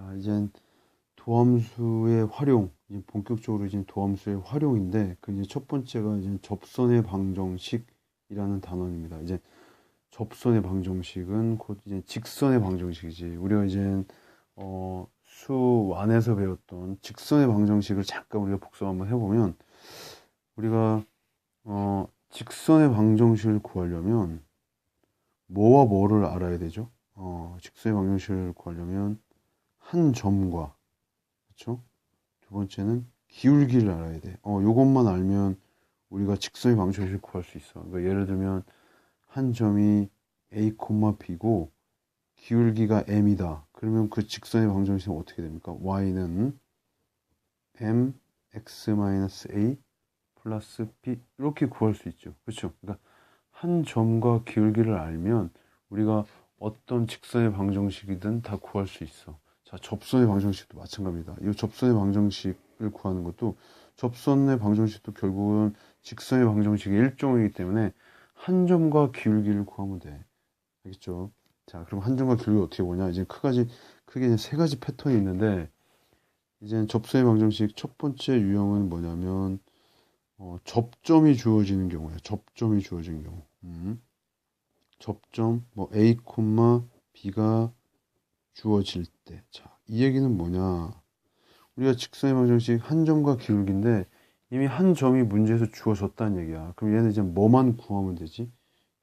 자, 이젠 도함수의 활용, 이제 본격적으로 이제 도함수의 활용인데, 그 이제 첫 번째가 이제 접선의 방정식이라는 단원입니다. 이제 접선의 방정식은 곧 이제 직선의 방정식이지. 우리가 이제 어, 수 안에서 배웠던 직선의 방정식을 잠깐 우리가 복습 한번 해보면, 우리가 어, 직선의 방정식을 구하려면 뭐와 뭐를 알아야 되죠? 어, 직선의 방정식을 구하려면 한 점과 그렇죠? 두 번째는 기울기를 알아야 돼. 어, 요것만 알면 우리가 직선의 방정식을 구할 수 있어. 그러니까 예를 들면 한 점이 a, b고 기울기가 m이다. 그러면 그 직선의 방정식은 어떻게 됩니까? y는 m x-a 플러스 b 이렇게 구할 수 있죠. 그렇죠? 그러니까 한 점과 기울기를 알면 우리가 어떤 직선의 방정식이든 다 구할 수 있어. 자, 접선의 방정식도 마찬가지입니다. 이 접선의 방정식을 구하는 것도 접선의 방정식도 결국은 직선의 방정식의 일종이기 때문에 한 점과 기울기를 구하면 돼. 알겠죠? 자, 그럼 한 점과 기울기 어떻게 보냐? 이제 크가지, 크게 세 가지 패턴이 있는데, 이제 접선의 방정식 첫 번째 유형은 뭐냐면, 어, 접점이 주어지는 경우야. 접점이 주어지는 경우. 음. 접점, 뭐, A, B가 주어질 때. 자, 이 얘기는 뭐냐. 우리가 직선의 방정식 한 점과 기울기인데 이미 한 점이 문제에서 주어졌다는 얘기야. 그럼 얘는 이제 뭐만 구하면 되지?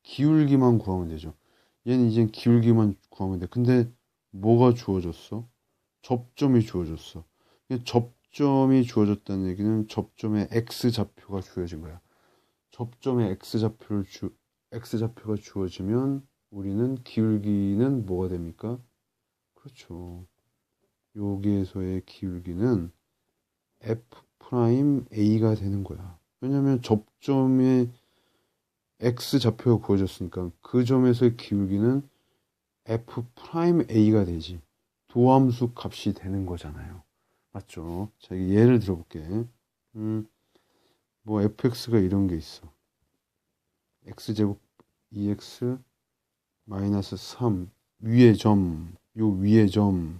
기울기만 구하면 되죠. 얘는 이제 기울기만 구하면 돼. 근데 뭐가 주어졌어? 접점이 주어졌어. 접점이 주어졌다는 얘기는 접점의 x 좌표가 주어진 거야. 접점의 x 좌표를 주 x 좌표가 주어지면 우리는 기울기는 뭐가 됩니까? 그렇죠. 여기에서의 기울기는 f'a가 되는 거야. 왜냐면 접점에 x 좌표가 구해졌으니까 그 점에서의 기울기는 f'a가 되지. 도함수 값이 되는 거잖아요. 맞죠? 자, 예를 들어볼게. 음, 뭐 fx가 이런 게 있어. x제곱 2x 마이너스 3 위의 점, 요 위의 점,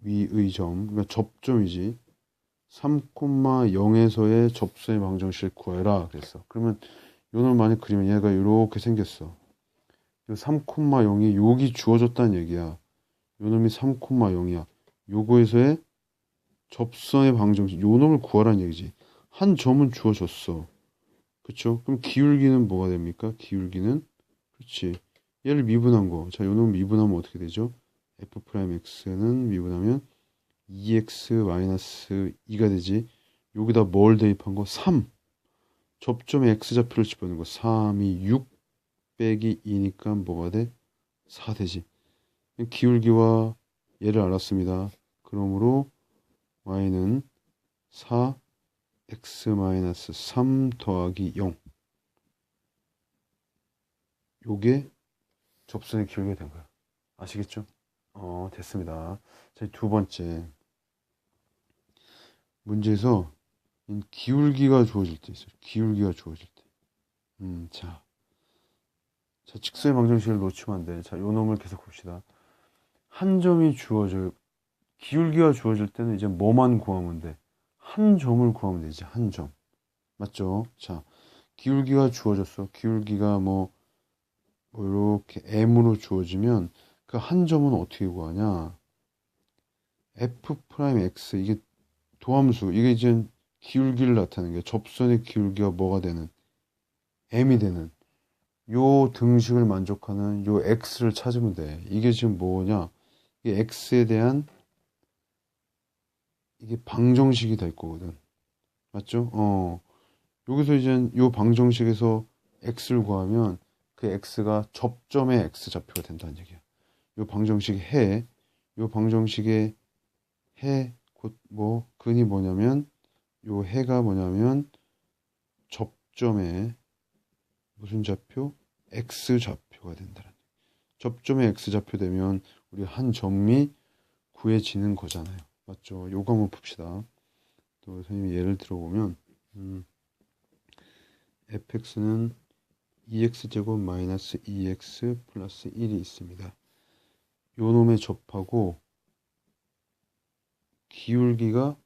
위의 점, 그러니까 접점이지. 3,0에서의 접선의 방정식을 구해라 그랬어. 그러면 요놈 만약 그리면 얘가 이렇게 생겼어. 요 3,0이 여기 주어졌다는 얘기야. 요 놈이 3,0이야. 요거에서의 접선의 방정식, 요 놈을 구하라는 얘기지. 한 점은 주어졌어. 그쵸? 그럼 기울기는 뭐가 됩니까? 기울기는 그렇지. 얘를 미분한 거. 자, 요놈 미분하면 어떻게 되죠? f'x는 미분하면 2x-2가 되지. 여기다 뭘 대입한 거? 3. 접점에 x좌표를 집어넣은 거. 3이 6 빼기 2니까 뭐가 돼? 4 되지. 기울기와 얘를 알았습니다. 그러므로 y는 4 x-3 더하기 0 요게 접선의 기울기가 된 거야. 아시겠죠? 어, 됐습니다. 자, 두 번째. 문제에서 기울기가 주어질 때 있어요. 기울기가 주어질 때. 음, 자. 자, 직선의 방정식을 놓치면 안 돼. 자, 요 놈을 계속 봅시다. 한 점이 주어져, 기울기가 주어질 때는 이제 뭐만 구하면 돼? 한 점을 구하면 되지, 한 점. 맞죠? 자, 기울기가 주어졌어. 기울기가 뭐, 뭐 이렇게 m으로 주어지면 그 한 점은 어떻게 구하냐? f 프라임 x 이게 도함수 이게 이제 기울기를 나타내는 게 접선의 기울기가 뭐가 되는 m이 되는 요 등식을 만족하는 요 x를 찾으면 돼. 이게 지금 뭐냐? 이게 x에 대한 이게 방정식이 될 거거든. 맞죠? 어. 여기서 이제 요 방정식에서 x를 구하면 그 x가 접점의 x 좌표가 된다는 얘기야. 요 방정식 해, 요 방정식의 해, 곧 뭐, 근이 뭐냐면, 요 해가 뭐냐면, 접점의 무슨 좌표? x 좌표가 된다는 얘기. 접점의 x 좌표 되면 우리 한 점이 구해지는 거잖아요. 맞죠? 요거 한번 봅시다. 또 선생님이 예를 들어보면, 음, fx는 2x제곱 마이너스 2x 플러스 1이 있습니다. 요 놈에 접하고 기울기가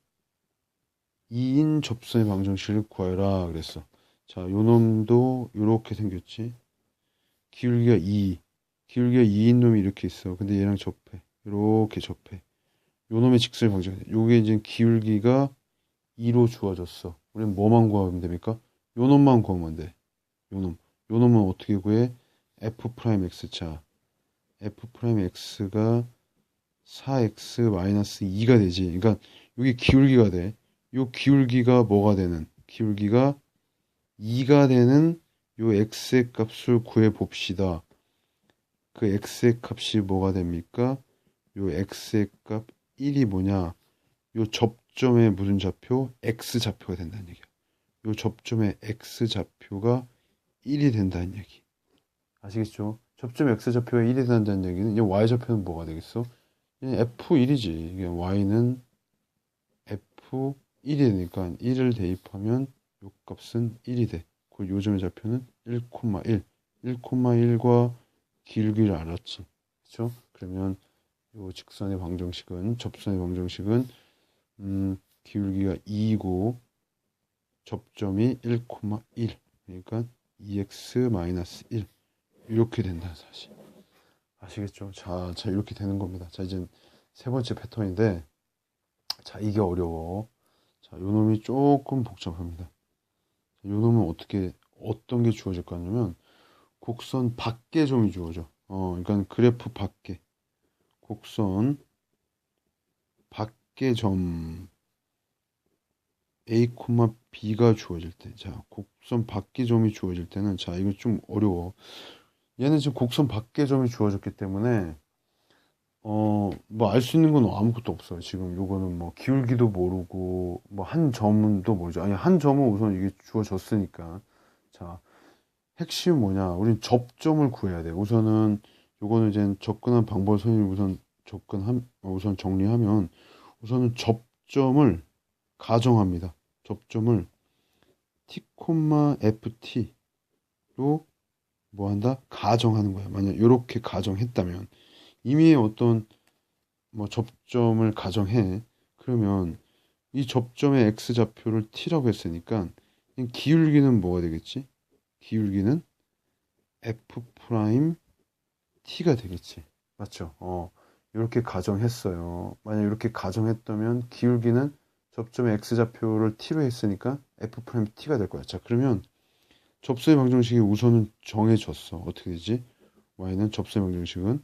2인 접선의 방정식을 구하라 그랬어. 자, 요 놈도 이렇게 생겼지. 기울기가 2. 기울기가 2인 놈이 이렇게 있어. 근데 얘랑 접해. 이렇게 접해. 요 놈의 직선의 방정. 요게 이제 기울기가 2로 주어졌어. 우리는 뭐만 구하면 됩니까? 요 놈만 구하면 돼. 요 놈. 요 놈은 어떻게 구해? f 프라임 x 자. f 프라임 x가 4x 마이너스 2가 되지. 그러니까 여기 기울기가 돼. 요 기울기가 뭐가 되는? 기울기가 2가 되는 요 x의 값을 구해 봅시다. 그 x의 값이 뭐가 됩니까? 요 x의 값 1이 뭐냐? 요 접점의 무슨 좌표? x 좌표가 된다는 얘기야. 요 접점의 x 좌표가 1이 된다는 얘기. 아시겠죠? 접점 x 좌표가 1이 된다는 얘기는 이 y 좌표는 뭐가 되겠어? f1이지. y는 f1이 되니까 1을 대입하면 요 값은 1이 돼. 그 요점의 좌표는 1,1. 1,1과 길기를 알았지. 그렇죠? 그러면 요 직선의 방정식은 접선의 방정식은 음, 기울기가 2이고 접점이 1,1. 그러니까 2x-1 이렇게 된다는 사실. 아시겠죠? 자, 자 이렇게 되는 겁니다. 자, 이제 세 번째 패턴인데 자, 이게 어려워. 자, 요 놈이 조금 복잡합니다. 요 놈은 어떻게 어떤 게 주어질 거냐면 곡선 밖에 점이 주어져. 어, 그러니까 그래프 밖에 곡선 밖에 점 A, B가 주어질 때, 자, 곡선 밖에 점이 주어질 때는, 자, 이거 좀 어려워. 얘는 지금 곡선 밖에 점이 주어졌기 때문에, 어, 뭐 알 수 있는 건 아무것도 없어요. 지금 요거는 뭐 기울기도 모르고, 뭐 한 점도 모르죠. 아니, 한 점은 우선 이게 주어졌으니까. 자, 핵심 뭐냐. 우린 접점을 구해야 돼. 우선은, 요거는 이제 접근한 방법 선생님 우선 접근함, 우선 정리하면, 우선은 접점을 가정합니다. 접점을 t, ft로 뭐 한다? 가정하는 거야. 만약 이렇게 가정했다면 이미 어떤 뭐 접점을 가정해. 그러면 이 접점의 x 좌표를 t라고 했으니까 기울기는 뭐가 되겠지? 기울기는 f 프라임 t가 되겠지. 맞죠? 어. 이렇게 가정했어요. 만약 이렇게 가정했다면 기울기는 접점의 x좌표를 t로 했으니까 f't가 될 거야. 자, 그러면 접수의 방정식이 우선은 정해졌어. 어떻게 되지? y는 접수의 방정식은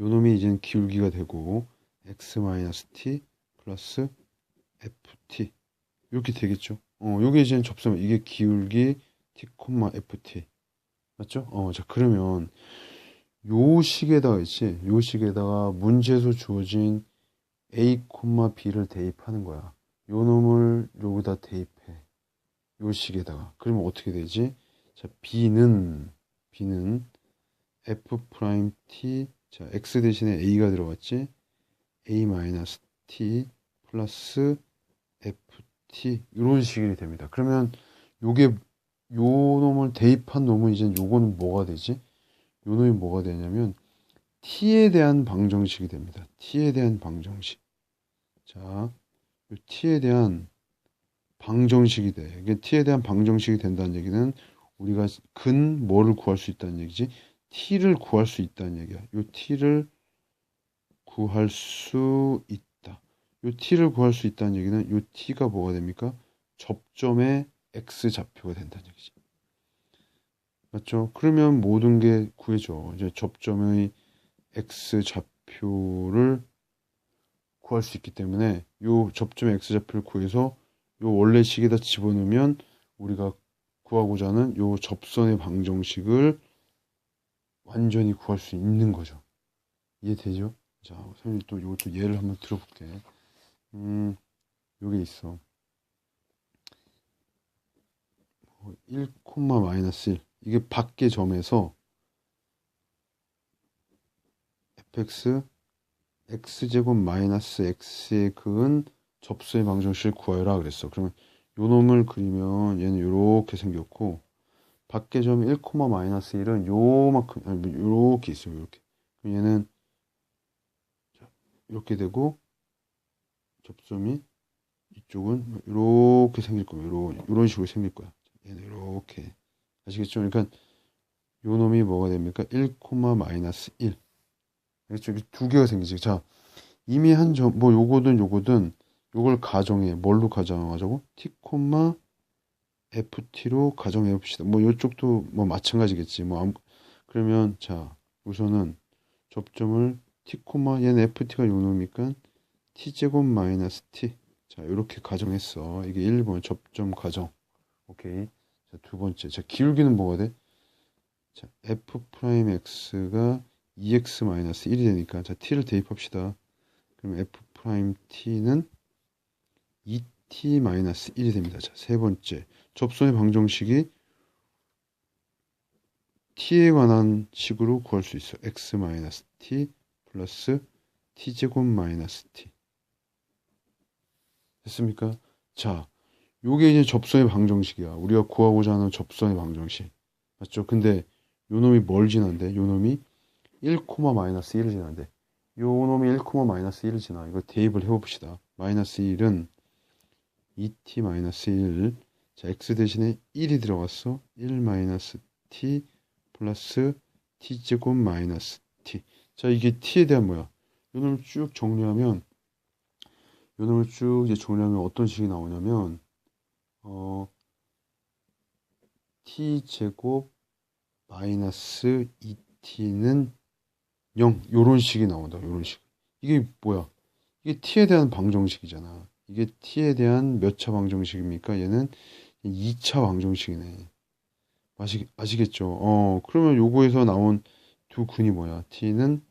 요 놈이 이제 기울기가 되고 x-t 플러스 ft 이렇게 되겠죠. 어, 요게 이제 접수 이게 기울기 t, ft 맞죠? 어, 자, 그러면 요 식에다가 있지. 요 식에다가 문제에서 주어진 a, b를 대입하는 거야. 요 놈을 여기다 대입해. 요 식에다가. 그러면 어떻게 되지? 자, b는 b는 f 프라임 t 자, x 대신에 a가 들어갔지? a 마이너스 t 플러스 ft 이런 식이 됩니다. 그러면 요게 요 놈을 대입한 놈은 이제 요거는 뭐가 되지? 요 놈이 뭐가 되냐면 t에 대한 방정식이 됩니다. t에 대한 방정식. 자, t에 대한 방정식이 돼. 이게 t에 대한 방정식이 된다는 얘기는 우리가 근 뭐를 구할 수 있다는 얘기지? t를 구할 수 있다는 얘기야. 요 t를 구할 수 있다. 요 t를 구할 수 있다는 얘기는 요 t가 뭐가 됩니까? 접점의 x 좌표가 된다는 얘기지. 맞죠? 그러면 모든 게 구해져. 이제 접점의 x 좌표를 구할 수 있기 때문에 요 접점의 x 좌표를 구해서 요 원래 식에다 집어넣으면 우리가 구하고자 하는 요 접선의 방정식을 완전히 구할 수 있는 거죠. 이해되죠? 자, 선생님 또 이것도 예를 한번 들어볼게. 음, 요게 있어. 1, 마이너스 1. 이게 밖의 점에서 fx x제곱 마이너스 x의 근은 접수의 방정식을 구하여라 그랬어. 그러면 요 놈을 그리면 얘는 이렇게 생겼고 밖의 점 1, 마이너스 1은 요만큼 아니 요렇게 있어요. 이렇게. 얘는 이렇게 되고 접점이 이쪽은 이렇게 생길 겁니다. 이런, 이런 식으로 생길 거야. 얘는 이렇게. 아시겠죠? 그러니까 요 놈이 뭐가 됩니까? 1, 마이너스 1. 그렇죠? 두 개가 생기지. 자, 이미 한 점, 뭐 요거든 요거든 요걸 가정해. 뭘로 가정하자고? t, ft로 가정해 봅시다. 뭐 요쪽도 뭐 마찬가지겠지. 뭐 그러면 자, 우선은 접점을 t, 얘는 ft가 요 놈이니까 t제곱 마이너스 t. 자, 이렇게 가정했어. 이게 1번 접점 가정. 오케이. 자, 두 번째. 자, 기울기는 뭐가 돼? 자, f 프라임 x가 2x 마이너스 1이 되니까 자, t를 대입합시다. 그럼 f 프라임 t는 2t 마이너스 1이 됩니다. 자, 세 번째. 접선의 방정식이 t에 관한 식으로 구할 수 있어. x 마이너스 t 플러스 t제곱 마이너스 t. 됐습니까? 자, 요게 이제 접선의 방정식이야. 우리가 구하고자 하는 접선의 방정식. 맞죠? 근데 요 놈이 뭘 지난데? 요 놈이 1, 마이너스 1을 지난데. 요 놈이 1, 마이너스 1을 지나. 이거 대입을 해봅시다. 마이너스 1은 2t 마이너스 1. 자, x 대신에 1이 들어갔어. 1 마이너스 t 플러스 t제곱 마이너스 t. 자, 이게 t에 대한 뭐야? 요 놈을 쭉 정리하면 요 놈을 쭉 이제 정리하면 어떤 식이 나오냐면 어 t제곱 마이너스 2t는 0 요런 식이 나온다. 요런 식. 이게 뭐야? 이게 t에 대한 방정식이잖아. 이게 t에 대한 몇 차 방정식입니까? 얘는 2차 방정식이네. 아시, 아시겠죠? 어, 그러면 요거에서 나온 두 근이 뭐야? t는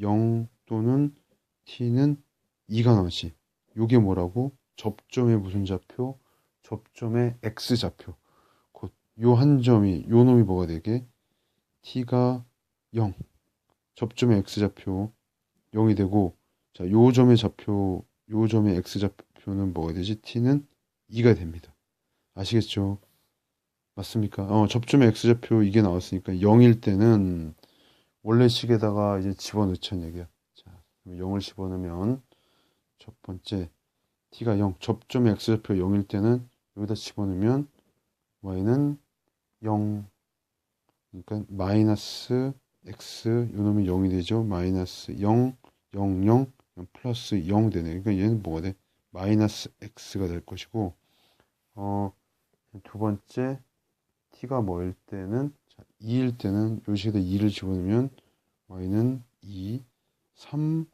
0 또는 t는 2가 나오지. 요게 뭐라고? 접점의 무슨 좌표? 접점의 x좌표. 곧 요 한 점이 요 놈이 뭐가 되게? t가 0. 접점의 x좌표 0이 되고 자, 요 점의 좌표 요 점의 x좌표는 뭐가 되지? t는 2가 됩니다. 아시겠죠? 맞습니까? 어, 접점의 x좌표 이게 나왔으니까 0일 때는 원래 식에다가 이제 집어넣자는 얘기야. 자, 0을 집어넣으면 첫 번째 t가 0, 접점의 x좌표 0일 때는 여기다 집어넣으면 y는 0 그러니까 마이너스 x 요놈이 0이 되죠. 마이너스 0, 0, 0, 플러스 0 되네. 그러니까 얘는 뭐가 돼? 마이너스 x가 될 것이고 어, 두 번째 t가 뭐일 때는 자, 2일 때는 요식에다 2를 집어넣으면 y는 2, 3,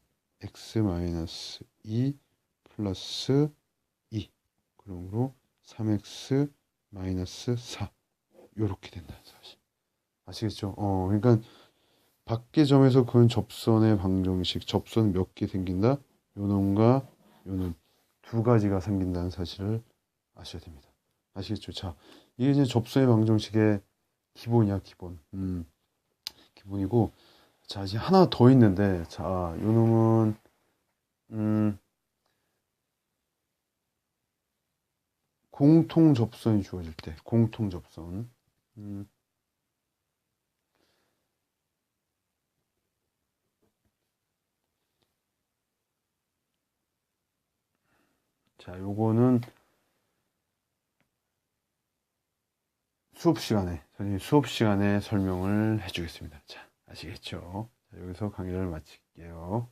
x 마이너스 2 플러스 2 그러므로 3x 마이너스 4 요렇게 된다는 사실. 아시겠죠? 어, 그러니까 밖의 점에서 그은 접선의 방정식, 접선 몇 개 생긴다? 요놈과 요놈 두 가지가 생긴다는 사실을 아셔야 됩니다. 아시겠죠? 자, 이게 이제 접선의 방정식의 기본이야, 기본. 음, 기본이고, 자, 이제 하나 더 있는데, 자, 요놈은, 음, 공통 접선이 주어질 때, 공통 접선. 음, 자, 요거는 수업 시간에, 선생님 수업 시간에 설명을 해주겠습니다. 자, 아시겠죠? 자, 여기서 강의를 마칠게요.